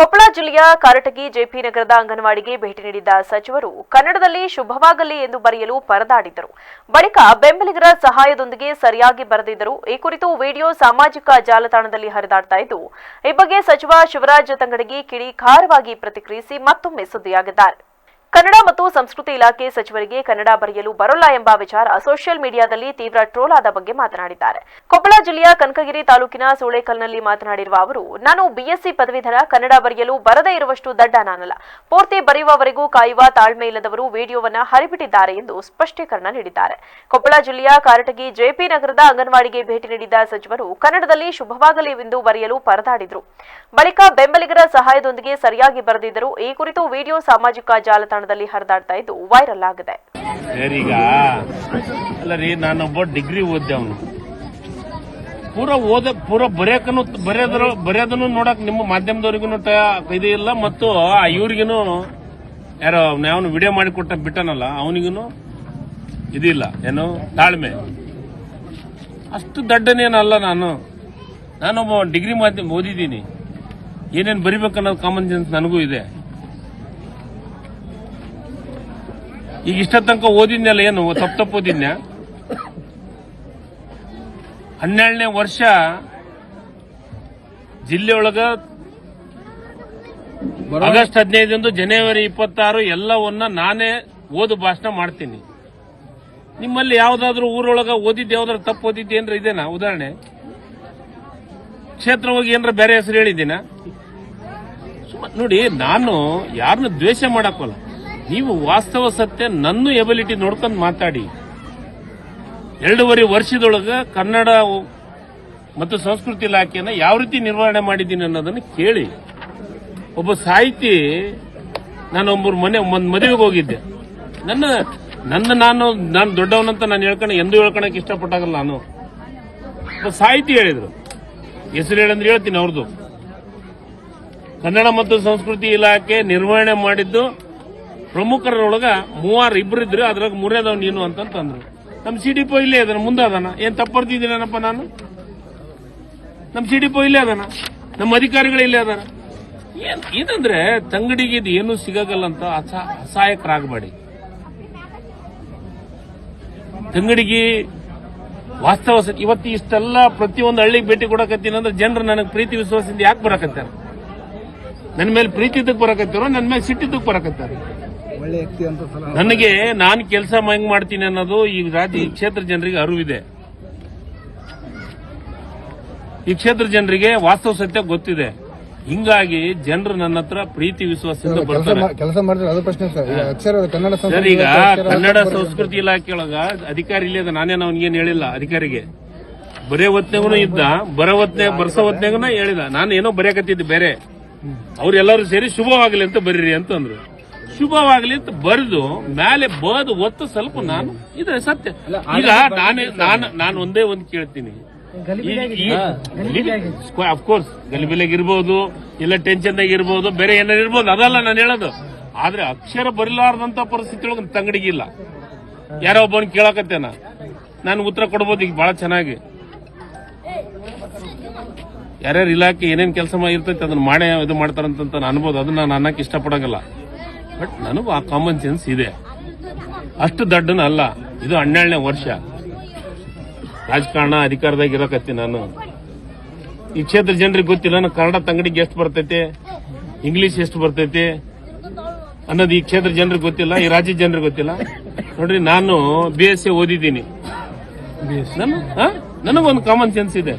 ಕೊಪ್ಪಳ ಜಿಲ್ಲೆಯ ಕಾರಟಗಿ ಜೆಪಿ ನಗರದ ಅಂಗನವಾಡಿಗೆ ಭೇಟಿ ನೀಡಿದ್ದ ಸಚಿವರು, ಕನ್ನಡದಲ್ಲಿ ಶುಭವಾಗಲಿ ಎಂದು ಬರೆಯಲು ಪರದಾಡಿದರು. ಬಳಿಕ ಬೆಂಬಲಿಗರ ಸಹಾಯದೊಂದಿಗೆ ಸರಿಯಾಗಿ ಬರೆದಿದ್ದರು. ಈ ಕುರಿತು ವಿಡಿಯೋ ಸಾಮಾಜಿಕ ಜಾಲತಾಣದಲ್ಲಿ ಹರಿದಾಡ್ತಾ ಇದ್ದು, ಈ ಬಗ್ಗೆ ಸಚಿವ ಶಿವರಾಜ್ ತಂಗಡಗಿ ಕಿಡಿಕಾರವಾಗಿ ಪ್ರತಿಕ್ರಿಯಿಸಿ ಮತ್ತೊಮ್ಮೆ ಸುದ್ದಿಯಾಗಿದ್ದಾರೆ. ಕನ್ನಡ ಮತ್ತು ಸಂಸ್ಕೃತಿ ಇಲಾಖೆ ಸಚಿವರಿಗೆ ಕನ್ನಡ ಬರೆಯಲು ಬರೋಲ್ಲ ಎಂಬ ವಿಚಾರ ಸೋಷಿಯಲ್ ಮೀಡಿಯಾದಲ್ಲಿ ತೀವ್ರ ಟ್ರೋಲ್ ಆದ ಬಗ್ಗೆ ಮಾತನಾಡಿದ್ದಾರೆ. ಕೊಪ್ಪಳ ಜಿಲ್ಲೆಯ ಕನಕಗಿರಿ ತಾಲೂಕಿನ ಸೂಳೆಕಲ್ನಲ್ಲಿ ಮಾತನಾಡಿರುವ ಅವರು, ನಾನು ಬಿಎಸ್ಸಿ ಪದವೀಧರ, ಕನ್ನಡ ಬರೆಯಲು ಬರದೇ ಇರುವಷ್ಟು ದಡ್ಡ ನಾನಲ್ಲ. ಪೂರ್ತಿ ಬರೆಯುವವರೆಗೂ ಕಾಯುವ ತಾಳ್ಮೆ ಇಲ್ಲದವರು ವಿಡಿಯೋವನ್ನ ಹರಿಬಿಟ್ಟಿದ್ದಾರೆ ಎಂದು ಸ್ಪಷ್ಟೀಕರಣ ನೀಡಿದ್ದಾರೆ. ಕೊಪ್ಪಳ ಜಿಲ್ಲೆಯ ಕಾರಟಗಿ ಜೆಪಿ ನಗರದ ಅಂಗನವಾಡಿಗೆ ಭೇಟಿ ನೀಡಿದ್ದ ಸಚಿವರು, ಕನ್ನಡದಲ್ಲಿ ಶುಭವಾಗಲಿ ಎಂದು ಬರೆಯಲು ಪರದಾಡಿದರು. ಬಳಿಕ ಬೆಂಬಲಿಗರ ಸಹಾಯದೊಂದಿಗೆ ಸರಿಯಾಗಿ ಬರೆದಿದ್ದರು, ಈ ಕುರಿತು ವಿಡಿಯೋ ಸಾಮಾಜಿಕ ಜಾಲತಾಣದಲ್ಲಿ ಹರಿದಾಡ್ತಾ ಇದ್ದು ವೈರಲ್ ಆಗಿದೆ. ನಾನೊಬ್ಬ ಡಿಗ್ರಿ ಓದ್ದೆ ಅವನು. ಪೂರ ಓದ, ಪೂರ ಬರೆಯಕನು, ಬರೆಯೋದ್ರ, ಬರೆಯೋದನ್ನು ನೋಡಕ್ ನಿಮ್ಮ ಮಾಧ್ಯಮದವರಿಗೂ ಇದು ಇಲ್ಲ, ಮತ್ತು ಆ ಇವ್ರಿಗೂನು, ಯಾರೋ ಅವನು ವಿಡಿಯೋ ಮಾಡಿ ಕೊಟ್ಟ ಬಿಟ್ಟನಲ್ಲ ಅವನಿಗೂ ಇದಿಲ್ಲ, ಏನು, ತಾಳ್ಮೆ. ಅಷ್ಟು ದಡ್ಡನೇನಲ್ಲ ನಾನು. ನಾನೊಬ್ಬ ಡಿಗ್ರಿ ಮಾಧ್ಯಮ ಓದಿದ್ದೀನಿ. ಏನೇನು ಬರಿಬೇಕನ್ನೋದು ಕಾಮನ್ ಸೆನ್ಸ್ ನನಗೂ ಇದೆ. ಈಗ ಇಷ್ಟ ತನಕ ಓದಿದ್ನಲ್ಲ ಏನು? ತಪ್ಪು ತಪ್ಪು ಓದಿದ್ನ? ಹನ್ನೆರಡನೇ ವರ್ಷ ಜಿಲ್ಲೆಯೊಳಗ ಆಗಸ್ಟ್ ಹದಿನೈದರಂದು ಜನವರಿ ಇಪ್ಪತ್ತಾರು ಎಲ್ಲವನ್ನ ನಾನೇ ಓದು ಭಾಷಣ ಮಾಡ್ತೀನಿ. ನಿಮ್ಮಲ್ಲಿ ಯಾವ್ದಾದ್ರು ಊರೊಳಗ ಓದಿದ್ದೆ ಯಾವ್ದಾದ್ರು ತಪ್ಪು ಓದಿದ್ದೆ ಏನ್ರ ಇದೇನಾ? ಉದಾಹರಣೆ. ಕ್ಷೇತ್ರ ಹೋಗಿ ಏನ್ರ ಬೇರೆ ಹೆಸರು ಹೇಳಿದ್ದೀನ? ನೋಡಿ ನಾನು ಯಾರನ್ನು ದ್ವೇಷ ಮಾಡಕ್ಕಲ್ಲ. ನೀವು ವಾಸ್ತವ ಸತ್ಯ ನನ್ನ ಎಬಿಲಿಟಿ ನೋಡ್ಕೊಂಡು ಮಾತಾಡಿ. ಎರಡೂವರೆ ವರ್ಷದೊಳಗೆ ಕನ್ನಡ ಮತ್ತು ಸಂಸ್ಕೃತಿ ಇಲಾಖೆಯನ್ನ ಯಾವ ರೀತಿ ನಿರ್ವಹಣೆ ಮಾಡಿದ್ದೀನಿ ಅನ್ನೋದನ್ನು ಕೇಳಿ. ಒಬ್ಬ ಸಾಹಿತಿ, ನಾನು ಒಬ್ಬರು ಮನೆ, ಒಂದ್ ಮದುವೆಗೆ ಹೋಗಿದ್ದೆ. ನನ್ನ ನನ್ನ ನಾನು ನಾನು ದೊಡ್ಡವನಂತ ನಾನು ಹೇಳ್ಕೊಂಡು ಎಂದೂ ಹೇಳ್ಕೊಳಕ್ಕೆ ಇಷ್ಟಪಟ್ಟಾಗಲ್ಲ ನಾನು. ಒಬ್ಬ ಸಾಹಿತಿ ಹೇಳಿದ್ರು. ಹೆಸರು ಹೇಳಂದ್ರೆ ಹೇಳ್ತೀನಿ ಅವ್ರದ್ದು ಕನ್ನಡ ಮತ್ತು ಸಂಸ್ಕೃತಿ ಇಲಾಖೆ ನಿರ್ವಹಣೆ ಮಾಡಿದ್ದು ಪ್ರಮುಖರೊಳಗ ಮೂವಾರು ಇಬ್ರು ಇದ್ರು ಅದ್ರಾಗ ಮೂರನೇದವ್ ನೀನು ಅಂತಂದ್ರು ನಮ್ ಸಿ ಡಿ ಪೋ ಇಲ್ಲೇ ಅದನ, ಮುಂದೆ ಅದಾನ. ಏನ್ ತಪ್ಪರ್ತಿದ್ದೀನಪ್ಪ ನಾನು? ನಮ್ ಸಿ ಡಿ ಪೋ ಇಲ್ಲೇ ಅದಾನ. ನಮ್ಮ ಅಧಿಕಾರಿಗಳು ಇಲ್ಲೇ ಅದಾನ ಏನ್ ಏನಂದ್ರೆ ತಂಗಡಿಗೆ ಇದು ಏನು ಸಿಗಲ್ಲ ಅಂತ ಅಸ- ಅಸಹಾಯಕರಾಗಬೇಡಿ. ತಂಗಡಿಗೆ ವಾಸ್ತವ ಇವತ್ತು ಇಷ್ಟೆಲ್ಲ ಪ್ರತಿಯೊಂದು ಹಳ್ಳಿಗೆ ಭೇಟಿ ಕೊಡಕತ್ತೀನಿ ಅಂದ್ರೆ ಜನರು ನನಗೆ ಪ್ರೀತಿ ವಿಶ್ವಾಸದಿಂದ ಯಾಕೆ ಬರಕತ್ತಾರ? ನನ್ನ ಮೇಲೆ ಪ್ರೀತಿ ಬರಕತ್ತಾರೋ ನನ್ನ ಮೇಲೆ ಸಿಟ್ಟಿದ್ದಕ್ಕೆ ಬರಕತ್ತಾರ? ನನಗೆ ನಾನು ಕೆಲಸ ಹೆಂಗ್ ಮಾಡ್ತೀನಿ ಅನ್ನೋದು ಈ ರಾಜ್ಯ ಈ ಕ್ಷೇತ್ರ ಜನರಿಗೆ ಅರಿವಿದೆ. ಈ ಕ್ಷೇತ್ರ ಜನರಿಗೆ ವಾಸ್ತವ ಸತ್ಯ ಗೊತ್ತಿದೆ. ಹಿಂಗಾಗಿ ಜನರು ನನ್ನ ಹತ್ರ ಪ್ರೀತಿ ವಿಶ್ವಾಸದಿಂದ ಬರ್ತಾರೆ. ಕೆಲಸ ಮಾಡಿದ್ರೆ ಅದು ಪ್ರಶ್ನೆ ಸರ್. ಈಗ ಕನ್ನಡ ಸಂಸ್ಕೃತಿ ಇಲಾಖೆ ಇಲಾಖೆಯೊಳಗ ಅಧಿಕಾರಿ ಇಲ್ಲ ಅದ ನಾನೇನು ಅವನಿಗೇನು ಹೇಳಿಲ್ಲ ಅಧಿಕಾರಿಗೆ. ಬರೇ ಹೊತ್ನಾಗೂ ಇದ್ದ ಬರೋ ಹೊತ್ನೆ ಬರ್ಸೋ ಹೊತ್ನಾಗೂ ಹೇಳಿದ. ನಾನು ಏನೋ ಬರೆಯಕತ್ತಿದ್ದೆ ಬೇರೆ. ಅವ್ರೆಲ್ಲರೂ ಸೇರಿ ಶುಭವಾಗಲಿ ಅಂತ ಬರೀರಿ ಅಂತಂದ್ರು. ಶುಭವಾಗಲಿ ಅಂತ ಬರೆದು ಮೇಲೆ ಬದು ಒತ್ತು ಸ್ವಲ್ಪ ನಾನು ಇದು ಸತ್ಯ. ಈಗ ನಾನೇ ನಾನು ನಾನು ಒಂದೇ ಒಂದು ಕೇಳ್ತೀನಿ. ಅಫ್ಕೋರ್ಸ್ ಗಲಿಬಿಲಾಗಿರ್ಬೋದು ಇಲ್ಲ ಟೆನ್ಷನ್ ಇರ್ಬೋದು ಬೇರೆ ಏನಾರು ಇರ್ಬೋದು ಅದಲ್ಲ ನಾನು ಹೇಳೋದು. ಆದ್ರೆ ಅಕ್ಷರ ಬರಿಲಾರ್ದಂತ ಪರಿಸ್ಥಿತಿ ಒಳಗೆ ತಂಗಡಿಗಿಲ್ಲ. ಯಾರೋ ಒಬ್ಬನ್ ಕೇಳಕತ್ತೇನ? ನಾನು ಉತ್ತರ ಕೊಡ್ಬೋದು ಈಗ ಬಹಳ ಚೆನ್ನಾಗಿ. ಯಾರ್ಯಾರು ಇಲಾಖೆ ಏನೇನ್ ಕೆಲಸ ಇರ್ತೈತೆ ಅದನ್ನ ಮಾಡೇ ಇದು ಮಾಡ್ತಾರಂತ ನಾನು ಅನ್ಬೋದು. ಅದನ್ನ ನಾನು ಅನ್ನಕ್ಕೆ ಇಷ್ಟಪಡಂಗಿಲ್ಲ. ಬಟ್ ನನಗೂ ಆ ಕಾಮನ್ ಸೆನ್ಸ್ ಇದೆ ಅಷ್ಟು ದೊಡ್ಡನ ಅಲ್ಲ ಇದು ಹನ್ನೆರಡನೇ ವರ್ಷ. ರಾಜಕಾರಣ ಅಧಿಕಾರದಾಗ ಇರೋಕತ್ತಿ ನಾನು. ಈ ಕ್ಷೇತ್ರ ಜನರಿಗೆ ಗೊತ್ತಿಲ್ಲ ನಾನು ಕನ್ನಡ ತಂಗಡಿಗೆ ಎಷ್ಟು ಬರ್ತೈತೆ ಇಂಗ್ಲಿಷ್ ಎಷ್ಟು ಬರ್ತೈತೆ ಅನ್ನೋದು ಈ ಕ್ಷೇತ್ರ ಜನರಿಗೆ ಗೊತ್ತಿಲ್ಲ ಈ ರಾಜ್ಯದ ಜನರಿಗೆ ಗೊತ್ತಿಲ್ಲ. ನೋಡ್ರಿ ನಾನು ಬಿ ಎಸ್ ಸಿ ಓದಿದ್ದೀನಿ? ನನಗೊಂದು ಕಾಮನ್ ಸೆನ್ಸ್ ಇದೆ.